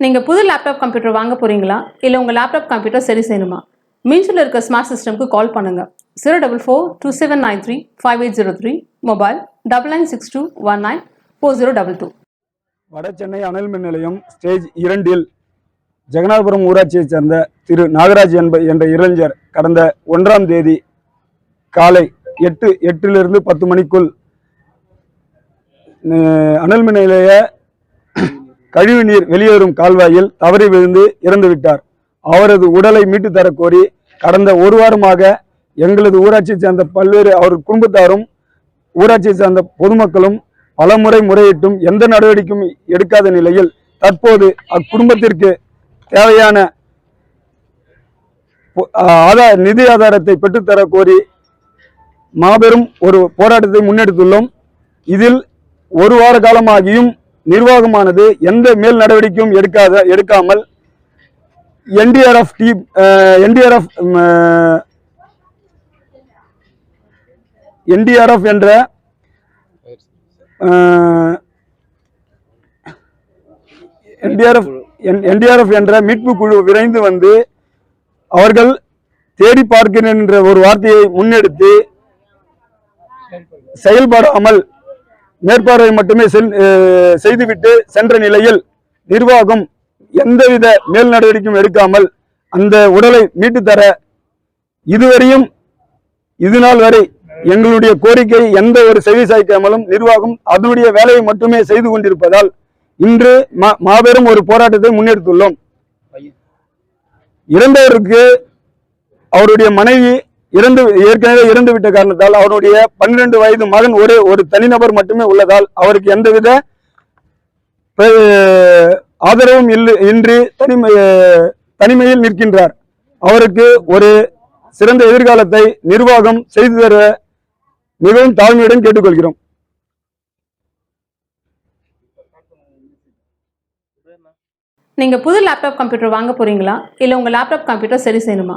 நீங்கள் புது laptop computer வாங்க போகிறீங்களா இல்லை உங்கள் லேப்டாப் கம்ப்யூட்டர் சரி செய்யணுமா? மீன்ஸில் இருக்க ஸ்மார்ட் சிஸ்டம்க்கு கால் பண்ணுங்கள் zero double four two seven nine three five eight zero three mobile double nine six two one nine four zero double two Vadachennai அனல் மின் நிலையம் ஸ்டேஜ் இரண்டில் ஜெகநாதபுரம் ஊராட்சியைச் சேர்ந்த திரு நாகராஜ் என்ப என்ற இளைஞர் கடந்த ஒன்றாம் தேதி காலை எட்டு எட்டிலிருந்து பத்து மணிக்குள் அனல் மின் நிலைய கழிவுநீர் வெளியேறும் கால்வாயில் தவறி விழுந்து இறந்துவிட்டார் அவரது உடலை மீட்டு தரக்கோரி கடந்த ஒரு வாரமாக எங்களது ஊராட்சியை சேர்ந்த பல்வேறு அவர் குடும்பத்தாரும் ஊராட்சியை சேர்ந்த பொதுமக்களும் பலமுறை முறையிட்டும் எந்த நடவடிக்கையும் எடுக்காத நிலையில் தற்போது அக்குடும்பத்திற்கு தேவையான ஆதார நிதி ஆதாரத்தை பெற்றுத்தர கோரி மாபெரும் ஒரு போராட்டத்தை முன்னெடுத்துள்ளோம். இதில் ஒரு வார காலமாகியும் நிர்வாகமானது எந்த மேல் நடவடிக்கையும் எடுக்காத எடுக்காமல் என்டிஆர்எஃப் டீம் என்டிஆர்எஃப் என்டிஆர்எஃப் என்ற என்டிஆர்எஃப் என்டிஆர்எஃப் என்ற மீட்பு குழு விரைந்து வந்து அவர்கள் தேடி பார்க்கிறேன் என்ற ஒரு வார்த்தையை முன்னெடுத்து செயல்படாமல் மேற்பார்வை மட்டுமே செல்- செய்துவிட்டு சென்ற நிலையில் நிர்வாகம் எந்தவித மேல் நடவடிக்கையும் எடுக்காமல் அந்த உடலை மீட்டு தர இதுவரையும் இது நாள் வரை எங்களுடைய கோரிக்கை எந்த ஒரு செவி சாய்க்காமலும் நிர்வாகம் அதனுடைய வேலையை மட்டுமே செய்து கொண்டிருப்பதால் இன்று மா- மாபெரும் ஒரு போராட்டத்தை முன்னெடுத்துள்ளோம். இறந்தவருக்கு அவருடைய மனைவி இறந்து ஏற்கனவே இறந்து விட்ட காரணத்தால் அவருடைய பன்னிரண்டு வயது மகன் ஒரு ஒரு தனிநபர் மட்டுமே உள்ளதால் அவருக்கு எந்தவித ஆதரவும் இல்லை இன்றி தனிமை தனிமையில் நிற்கின்றார். அவருக்கு ஒரு சிறந்த எதிர்காலத்தை நிர்வாகம் செய்து தர மிகவும் தாழ்மையுடன் கேட்டுக்கொள்கிறோம். நீங்கள் புது லேப்டாப் கம்ப்யூட்டர் வாங்க போகிறீங்களா இல்லை உங்கள் லேப்டாப் கம்ப்யூட்டர் சரி செய்யணுமா?